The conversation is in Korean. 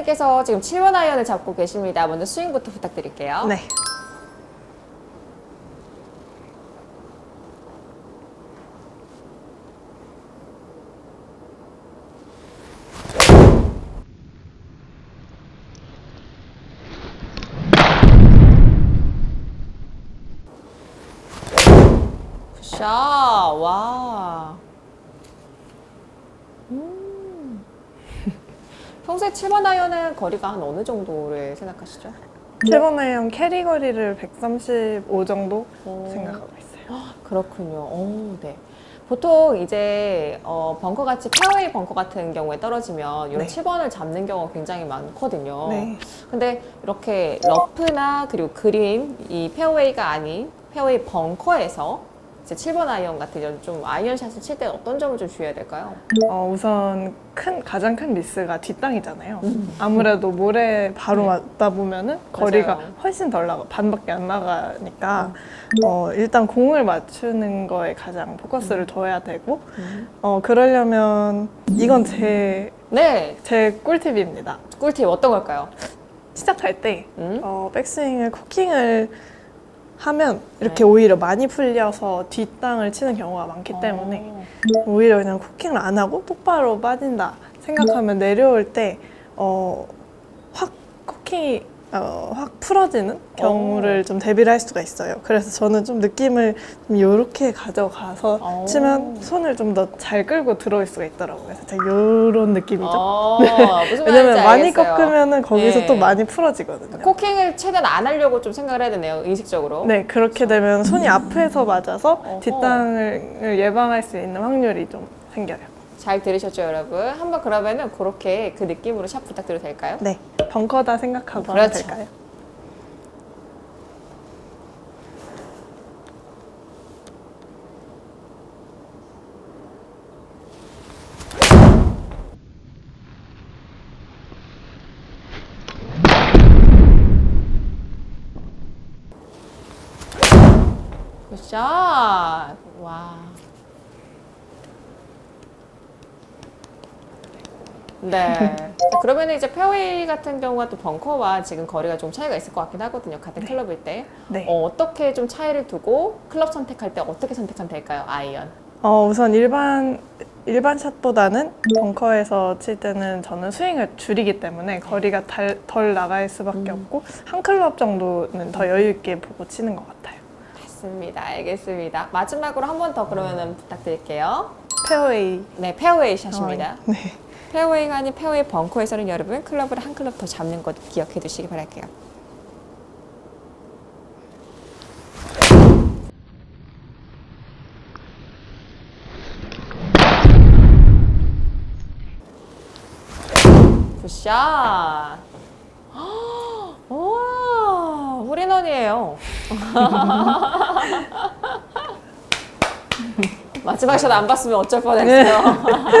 홀리너님께서 지금 7번 아이언을 잡고 계십니다. 먼저 스윙부터 부탁드릴게요. 네. 굿샷. 와. 음. 평소에 7번 아이언은 거리가 한 어느 정도를 생각하시죠? 7번 아이언 캐리 거리를 135 정도 오. 생각하고 있어요. 그렇군요. 오, 네. 보통 이제 어, 벙커 같이 페어웨이 벙커 같은 경우에 떨어지면 이런 네. 7번을 잡는 경우가 굉장히 많거든요. 네. 근데 이렇게 러프나 그리고 그린 이 페어웨이가 아닌 페어웨이 벙커에서 이제 7번 아이언 같은 이런 좀 아이언샷을 칠 때 어떤 점을 좀 주의해야 될까요? 어, 우선 큰 가장 큰 미스가 뒷땅이잖아요. 아무래도 모래 바로 네. 맞다 보면은 거리가 맞아요. 훨씬 덜 나가 반밖에 안 나가니까 어, 일단 공을 맞추는 거에 가장 포커스를 둬야 되고 어, 그러려면 이건 제, 네, 제 꿀팁입니다. 꿀팁 어떤 걸까요? 시작할 때 음? 어, 백스윙을 코킹을 하면 이렇게 네. 오히려 많이 풀려서 뒷땅을 치는 경우가 많기 때문에 어. 오히려 그냥 코킹을 안 하고 똑바로 빠진다 생각하면 내려올 때 어, 확 코킹이 어, 확 풀어지는 경우를 좀 대비를 할 수가 있어요. 그래서 저는 좀 느낌을 좀 이렇게 가져가서 오. 치면 손을 좀 더 잘 끌고 들어올 수가 있더라고요. 그래서 제가 이런 느낌이죠. 어, 무슨 왜냐면 많이. 꺾으면은 거기서 네. 또 많이 풀어지거든요. 코킹을 최대한 안 하려고 좀 생각을 해야 되네요, 의식적으로. 네, 그렇게 되면 손이 앞에서 맞아서 어허. 뒷땅을 예방할 수 있는 확률이 좀 생겨요. 잘 들으셨죠, 여러분? 한번 그러면은 그렇게 그 느낌으로 샷 부탁드려도 될까요? 네, 벙커다 생각하고 하면 그렇죠. 될까요? 굿샷! 와. 네. 자, 그러면 이제 페어웨이 같은 경우가 또 벙커와 지금 거리가 좀 차이가 있을 것 같긴 하거든요. 같은 클럽일 때. 네. 어, 떻게좀 차이를 두고 클럽 선택할 때 어떻게 선택하면 될까요? 아이언. 어, 우선 일반 일반 샷보다는 벙커에서 칠 때는 저는 스윙을 줄이기 때문에 거리가 달, 덜 나갈 수밖에 음. 없고 한 클럽 정도는 더 여유 있게 보고 치는 것 같아요. 맞습니다. 알겠습니다. 마지막으로 한 번 더 그러면은 부탁드릴게요. 페어웨이 네, 페어웨이 샷입니다. 네. 페어웨이가 아닌 페어웨이 벙커에서는 여러분 클럽을 한 클럽 더 잡는 것 기억해 두시기 바랄게요. 굿샷! 와, 홀인원이에요. 마지막 샷 안 봤으면 어쩔 뻔했어요.